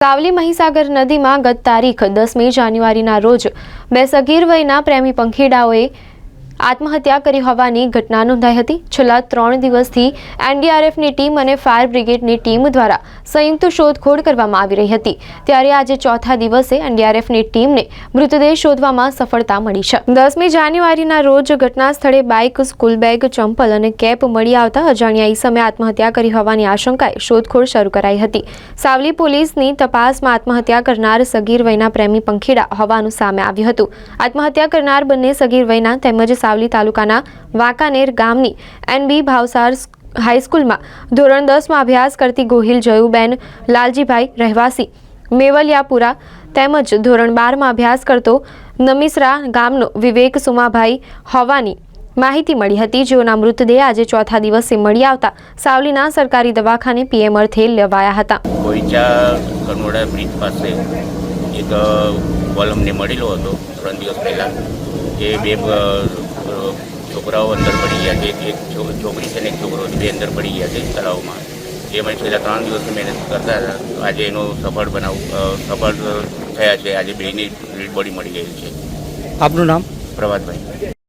સાવલી મહીસાગર નદીમાં ગત તારીખ દસમી જાન્યુઆરીના રોજ બે સગીર વયના પ્રેમી પંખીડાઓએ આત્મહત્યા કરી હોવાની ઘટના નોંધાઈ હતી. છેલ્લા ત્રણ દિવસથી એનડીઆરએફની ટીમ અને ફાયર બ્રિગેડની ટીમ દ્વારા સંયુક્ત શોધખોળ કરવામાં આવી રહી હતી. ત્યારે આજે ચોથા દિવસે એનડીઆરએફની ટીમને મૃતદેહ શોધવામાં સફળતા મળી છે. દસમી જાન્યુઆરીના રોજ ઘટના સ્થળે બાઇક, સ્કૂલ બેગ, ચંપલ અને કેપ મળી આવતા અજાણ્યા ઈસમે આત્મહત્યા કરી હોવાની આશંકાએ શોધખોળ શરૂ કરાઈ હતી. સાવલી પોલીસની તપાસમાં આત્મહત્યા કરનાર સગીર વયના પ્રેમી પંખીડા હોવાનું સામે આવ્યું હતું. આત્મહત્યા કરનાર બંને સગીર વયના તેમજ સાવલી તાલુકાના વાંકાનેર ગામની એનબી ભાવસાર હાઈસ્કૂલમાં ધોરણ દસમાં અભ્યાસ કરતી ગોહિલ જયુબેન લાલજીભાઈ રહેવાસી. મેવલિયાપુરા તેમજ ધોરણ બારમાં અભ્યાસ કરતો નમિસરા ગામનો વિવેક સુમાભાઈ હોવાની માહિતી મળી હતી. જેઓના મૃતદેહ આજે ચોથા દિવસે મળી આવતા સાવલીના સરકારી દવાખાને પીએમ અર્થે લેવાયા હતા. કોઈચા કનોડા બ્રિજ પાસે એક કોલમને મળેલો હતો. ત્રણ દિવસ પહેલાં. એ બે છોકરાઓ અંદર પડી ગયા છે. એક છોકરી છે ને એક છોકરો છે બે અંદર પડી ગયા છે તળાવમાં. જે અમે છેલ્લા ત્રણ દિવસથી મહેનત કરતા હતા. આજે એનો સફળ બનાવ સફળ થયા છે. આજે બેની ડેડ બોડી મળી ગઈ છે. આપનું નામ? પ્રભાતભાઈ.